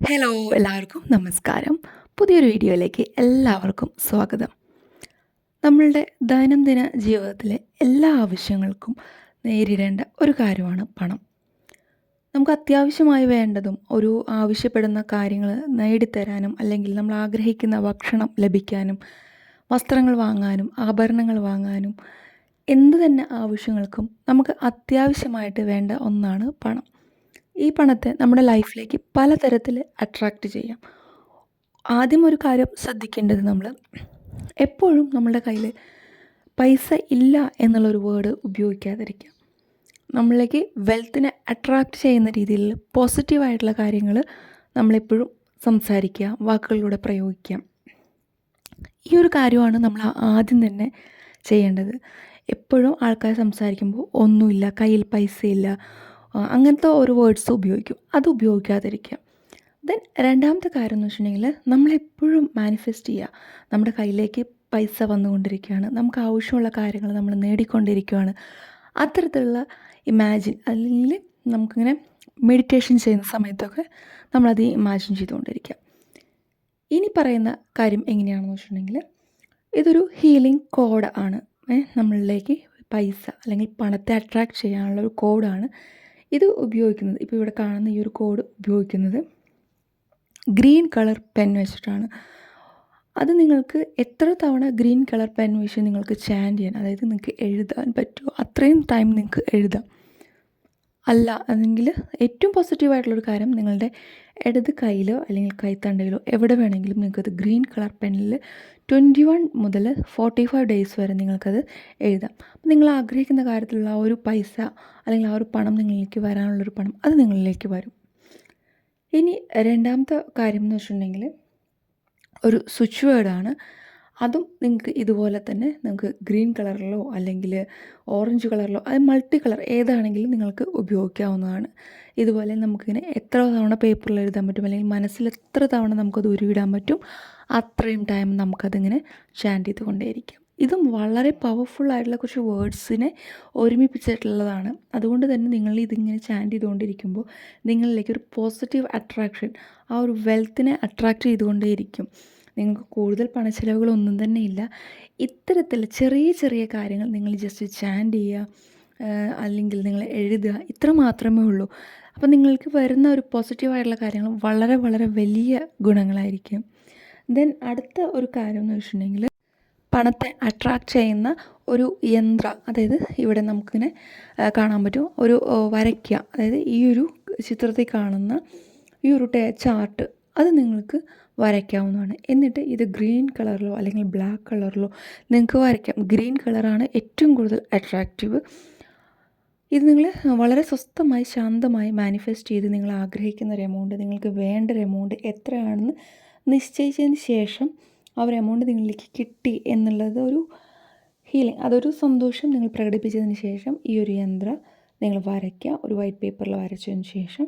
Hello എല്ലാവർക്കും നമസ്കാരം. പുതിയൊരു വീഡിയോയിലേക്ക് എല്ലാവർക്കും സ്വാഗതം. നമ്മളുടെ ദൈനംദിന ജീവിതത്തിലെ എല്ലാ ആവശ്യങ്ങൾക്കും നേരിടേണ്ട ഒരു കാര്യമാണ് പണം. നമുക്ക് അത്യാവശ്യമായി വേണ്ടതും ഒരു ആവശ്യപ്പെടുന്ന കാര്യങ്ങൾ നേടിത്തരാനും അല്ലെങ്കിൽ നമ്മൾ ആഗ്രഹിക്കുന്ന ഭക്ഷണം ലഭിക്കാനും വസ്ത്രങ്ങൾ വാങ്ങാനും ആഭരണങ്ങൾ വാങ്ങാനും എന്ത് തന്നെ ആവശ്യങ്ങൾക്കും നമുക്ക് അത്യാവശ്യമായിട്ട് വേണ്ട ഒന്നാണ് പണം. ഈ പണത്തെ നമ്മുടെ ലൈഫിലേക്ക് പലതരത്തിൽ അട്രാക്റ്റ് ചെയ്യാം. ആദ്യം ഒരു കാര്യം ശ്രദ്ധിക്കേണ്ടത് നമ്മൾ എപ്പോഴും നമ്മുടെ കയ്യിൽ പൈസ ഇല്ല എന്നുള്ളൊരു വേർഡ് ഉപയോഗിക്കാതിരിക്കുക. നമ്മളിലേക്ക് വെൽത്തിനെ അട്രാക്റ്റ് ചെയ്യുന്ന രീതിയിൽ പോസിറ്റീവായിട്ടുള്ള കാര്യങ്ങൾ നമ്മളെപ്പോഴും സംസാരിക്കുക വാക്കുകളിലൂടെ പ്രയോഗിക്കുക. ഈ ഒരു കാര്യമാണ് നമ്മൾ ആദ്യം തന്നെ ചെയ്യേണ്ടത്. എപ്പോഴും ആൾക്കാർ സംസാരിക്കുമ്പോൾ ഒന്നുമില്ല കയ്യിൽ പൈസയില്ല അങ്ങനത്തെ ഒരു വേർഡ്സ് ഉപയോഗിക്കും. അത് ഉപയോഗിക്കാതിരിക്കുക. ദെൻ രണ്ടാമത്തെ കാര്യം എന്ന് വെച്ചിട്ടുണ്ടെങ്കിൽ നമ്മളെപ്പോഴും മാനിഫെസ്റ്റ് ചെയ്യുക. നമ്മുടെ കയ്യിലേക്ക് പൈസ വന്നുകൊണ്ടിരിക്കുകയാണ്. നമുക്ക് ആവശ്യമുള്ള കാര്യങ്ങൾ നമ്മൾ നേടിക്കൊണ്ടിരിക്കുകയാണ്. അത്തരത്തിലുള്ള ഇമാജിൻ അല്ലെങ്കിൽ നമുക്കിങ്ങനെ മെഡിറ്റേഷൻ ചെയ്യുന്ന സമയത്തൊക്കെ നമ്മളത് ഇമാജിൻ ചെയ്തുകൊണ്ടിരിക്കുക. ഇനി പറയുന്ന കാര്യം എങ്ങനെയാണെന്ന് വെച്ചിട്ടുണ്ടെങ്കിൽ ഇതൊരു ഹീലിംഗ് കോഡ് ആണ്. നമ്മളിലേക്ക് പൈസ അല്ലെങ്കിൽ പണത്തെ അട്രാക്റ്റ് ചെയ്യാനുള്ള ഒരു കോഡാണ് ഇത് ഉപയോഗിക്കുന്നത് ഇപ്പോൾ ഇവിടെ കാണുന്ന ഈ ഒരു കോഡ് ഉപയോഗിക്കുന്നത് ഗ്രീൻ കളർ പെൻ വെച്ചിട്ടാണ്. അത് നിങ്ങൾക്ക് എത്ര തവണ ഗ്രീൻ കളർ പെൻ വെച്ച് നിങ്ങൾക്ക് ചാൻഡ് ചെയ്യാൻ അതായത് നിങ്ങൾക്ക് എഴുതാൻ പറ്റുമോ അത്രയും ടൈം നിങ്ങൾക്ക് എഴുതാം. അല്ല അല്ലെങ്കിൽ ഏറ്റവും പോസിറ്റീവായിട്ടുള്ളൊരു കാര്യം നിങ്ങളുടെ ഇടത് കൈയിലോ അല്ലെങ്കിൽ കൈത്തണ്ടയിലോ എവിടെ വേണമെങ്കിലും നിങ്ങൾക്കത് ഗ്രീൻ കളർ പെന്നിൽ ട്വന്റി വൺ മുതൽ ഫോർട്ടി ഫൈവ് ഡേയ്സ് വരെ നിങ്ങൾക്കത് എഴുതാം. അപ്പോൾ നിങ്ങൾ ആഗ്രഹിക്കുന്ന കാര്യത്തിലുള്ള ആ ഒരു പൈസ അല്ലെങ്കിൽ ആ ഒരു പണം നിങ്ങളിലേക്ക് വരാനുള്ളൊരു പണം അത് നിങ്ങളിലേക്ക് വരും. ഇനി രണ്ടാമത്തെ കാര്യം എന്ന് വെച്ചിട്ടുണ്ടെങ്കിൽ ഒരു സ്വിച്ച് വേർഡാണ്. അതും നിങ്ങൾക്ക് ഇതുപോലെ തന്നെ നിങ്ങൾക്ക് ഗ്രീൻ കളറിലോ അല്ലെങ്കിൽ ഓറഞ്ച് കളറിലോ അത് മൾട്ടി കളർ ഏതാണെങ്കിലും നിങ്ങൾക്ക് ഉപയോഗിക്കാവുന്നതാണ്. ഇതുപോലെ നമുക്കിങ്ങനെ എത്ര തവണ പേപ്പറിൽ എഴുതാൻ പറ്റും അല്ലെങ്കിൽ മനസ്സിൽ എത്ര തവണ നമുക്കത് ഉരുവിടാൻ പറ്റും അത്രയും ടൈം നമുക്കതിങ്ങനെ ചാൻഡ് ചെയ്തുകൊണ്ടേയിരിക്കാം. ഇതും വളരെ പവർഫുൾ ആയിട്ടുള്ള കുറച്ച് വേർഡ്സിനെ ഒരുമിപ്പിച്ചിട്ടുള്ളതാണ്. അതുകൊണ്ട് തന്നെ നിങ്ങൾ ഇതിങ്ങനെ ചാൻഡ് ചെയ്തുകൊണ്ടിരിക്കുമ്പോൾ നിങ്ങളിലേക്ക് ഒരു പോസിറ്റീവ് അട്രാക്ഷൻ ആ ഒരു വെൽത്തിനെ അട്രാക്റ്റ് ചെയ്തുകൊണ്ടേയിരിക്കും. നിങ്ങൾക്ക് കൂടുതൽ പണച്ചിലവുകളൊന്നും തന്നെ ഇല്ല. ഇത്തരത്തിൽ ചെറിയ ചെറിയ കാര്യങ്ങൾ നിങ്ങൾ ജസ്റ്റ് ചാൻഡ് ചെയ്യുക അല്ലെങ്കിൽ നിങ്ങൾ എഴുതുക ഇത്ര മാത്രമേ ഉള്ളൂ. അപ്പോൾ നിങ്ങൾക്ക് വരുന്ന ഒരു പോസിറ്റീവായിട്ടുള്ള കാര്യങ്ങൾ വളരെ വളരെ വലിയ ഗുണങ്ങളായിരിക്കും. ദെൻ അടുത്ത ഒരു കാര്യം എന്ന് വെച്ചിട്ടുണ്ടെങ്കിൽ പണത്തെ അട്രാക്റ്റ് ചെയ്യുന്ന ഒരു യന്ത്ര അതായത് ഇവിടെ നമുക്കിങ്ങനെ കാണാൻ പറ്റും. ഒരു വരയ്ക്കുക അതായത് ഈ ഒരു ചിത്രത്തിൽ കാണുന്ന ഈ ഒരു ചാർട്ട് അത് നിങ്ങൾക്ക് വരയ്ക്കാവുന്നതാണ്. എന്നിട്ട് ഇത് ഗ്രീൻ കളറിലോ അല്ലെങ്കിൽ ബ്ലാക്ക് കളറിലോ നിങ്ങൾക്ക് വരയ്ക്കാം. ഗ്രീൻ കളറാണ് ഏറ്റവും കൂടുതൽ അട്രാക്റ്റീവ് ഇത് നിങ്ങൾ വളരെ സ്വസ്ഥമായി ശാന്തമായി മാനിഫെസ്റ്റ് ചെയ്ത് നിങ്ങൾ ആഗ്രഹിക്കുന്ന ഒരു എമൗണ്ട് നിങ്ങൾക്ക് വേണ്ട ഒരു എമൗണ്ട് എത്രയാണെന്ന് നിശ്ചയിച്ചതിന് ശേഷം ആ ഒരു എമൗണ്ട് നിങ്ങളിലേക്ക് കിട്ടി എന്നുള്ളത് ഒരു ഹീലിംഗ് അതൊരു സന്തോഷം നിങ്ങൾ പ്രകടിപ്പിച്ചതിന് ശേഷം ഈ ഒരു യന്ത്രം നിങ്ങൾ വരയ്ക്കുക. ഒരു വൈറ്റ് പേപ്പറിൽ വരച്ചതിന് ശേഷം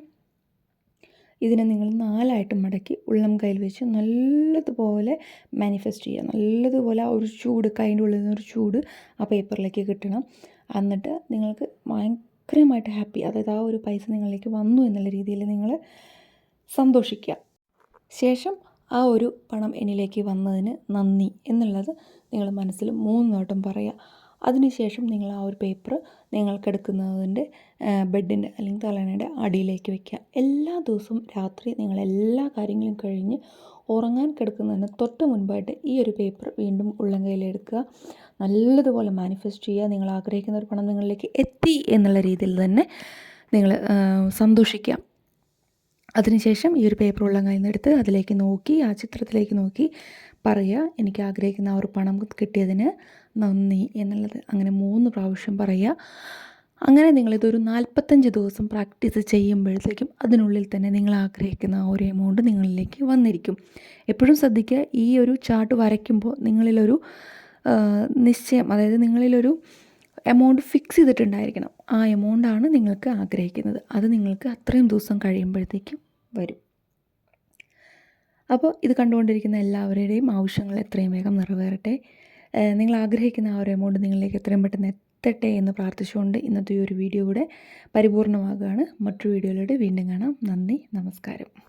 ഇതിനെ നിങ്ങൾ നാലായിട്ട് മടക്കി ഉള്ളം കയ്യിൽ വെച്ച് നല്ലതുപോലെ മാനിഫെസ്റ്റ് ചെയ്യുക. നല്ലതുപോലെ ആ ഒരു ചൂട് കൈന്റെ ഉള്ളിൽ നിന്ന് ഒരു ചൂട് ആ പേപ്പറിലേക്ക് കിട്ടണം. എന്നിട്ട് നിങ്ങൾക്ക് ഭയങ്കരമായിട്ട് ഹാപ്പി അതായത് ആ ഒരു പൈസ നിങ്ങളിലേക്ക് വന്നു എന്നുള്ള രീതിയിൽ നിങ്ങൾ സന്തോഷിക്കുക. ശേഷം ആ ഒരു പണം എന്നിലേക്ക് വന്നതിന് നന്ദി. എന്നുള്ളത് നിങ്ങൾ മനസ്സിൽ മൂന്ന് വട്ടം പറയുക. അതിനുശേഷം നിങ്ങൾ ആ ഒരു പേപ്പർ നിങ്ങൾക്കെടുക്കുന്നതിന്റെ ബെഡിന്റെ അല്ലെങ്കിൽ തലയണയുടെ അടിയിലേക്ക് വെക്കുക. എല്ലാ ദിവസവും രാത്രി നിങ്ങൾ എല്ലാ കാര്യങ്ങളും കഴിഞ്ഞ് ഉറങ്ങാൻ കിടക്കുന്നതിന് തൊട്ട് മുൻപായിട്ട് ഈ ഒരു പേപ്പർ വീണ്ടും ഉള്ളം കയ്യിലെടുക്കുക. നല്ലതുപോലെ മാനിഫെസ്റ്റ് ചെയ്യുക. നിങ്ങൾ ആഗ്രഹിക്കുന്ന ഒരു പണം നിങ്ങളിലേക്ക് എത്തി എന്നുള്ള രീതിയിൽ തന്നെ നിങ്ങൾ സന്തോഷിക്കുക. അതിനുശേഷം ഈ ഒരു പേപ്പർ ഉള്ളം കയ്യിൽ നിന്ന് എടുത്ത് അതിലേക്ക് നോക്കി ആ ചിത്രത്തിലേക്ക് നോക്കി പറയുക എനിക്ക് ആഗ്രഹിക്കുന്ന ആ ഒരു പണം കിട്ടിയതിന് നന്ദി എന്നുള്ളത്. അങ്ങനെ മൂന്ന് പ്രാവശ്യം പറയുക അങ്ങനെ നിങ്ങളിതൊരു നാൽപ്പത്തഞ്ച് ദിവസം പ്രാക്ടീസ് ചെയ്യുമ്പോഴത്തേക്കും അതിനുള്ളിൽ തന്നെ നിങ്ങൾ ആഗ്രഹിക്കുന്ന ആ ഒരു എമൗണ്ട് നിങ്ങളിലേക്ക് വന്നിരിക്കും. എപ്പോഴും ശ്രദ്ധിക്കുക ഈ ഒരു ചാർട്ട് വരയ്ക്കുമ്പോൾ നിങ്ങളിലൊരു നിശ്ചയം അതായത് നിങ്ങളിലൊരു എമൗണ്ട് ഫിക്സ് ചെയ്തിട്ടുണ്ടായിരിക്കണം. ആ എമൗണ്ടാണ് നിങ്ങൾക്ക് ആഗ്രഹിക്കുന്നത്. അത് നിങ്ങൾക്ക് അത്രയും ദിവസം കഴിയുമ്പോഴത്തേക്കും വരും. അപ്പോൾ ഇത് കണ്ടുകൊണ്ടിരിക്കുന്ന എല്ലാവരുടെയും ആവശ്യങ്ങൾ എത്രയും വേഗം നിറവേറട്ടെ. നിങ്ങൾ ആഗ്രഹിക്കുന്ന ആ ഒരു എമൗണ്ട് നിങ്ങളിലേക്ക് എത്രയും പെട്ടെന്ന് എത്തട്ടെ എന്ന് പ്രാർത്ഥിച്ചുകൊണ്ട് ഇന്നത്തെ ഈ ഒരു വീഡിയോ കൂടെ പരിപൂർണമാകുകയാണ്. മറ്റൊരു വീഡിയോയിലൂടെ വീണ്ടും കാണാം. നന്ദി നമസ്കാരം.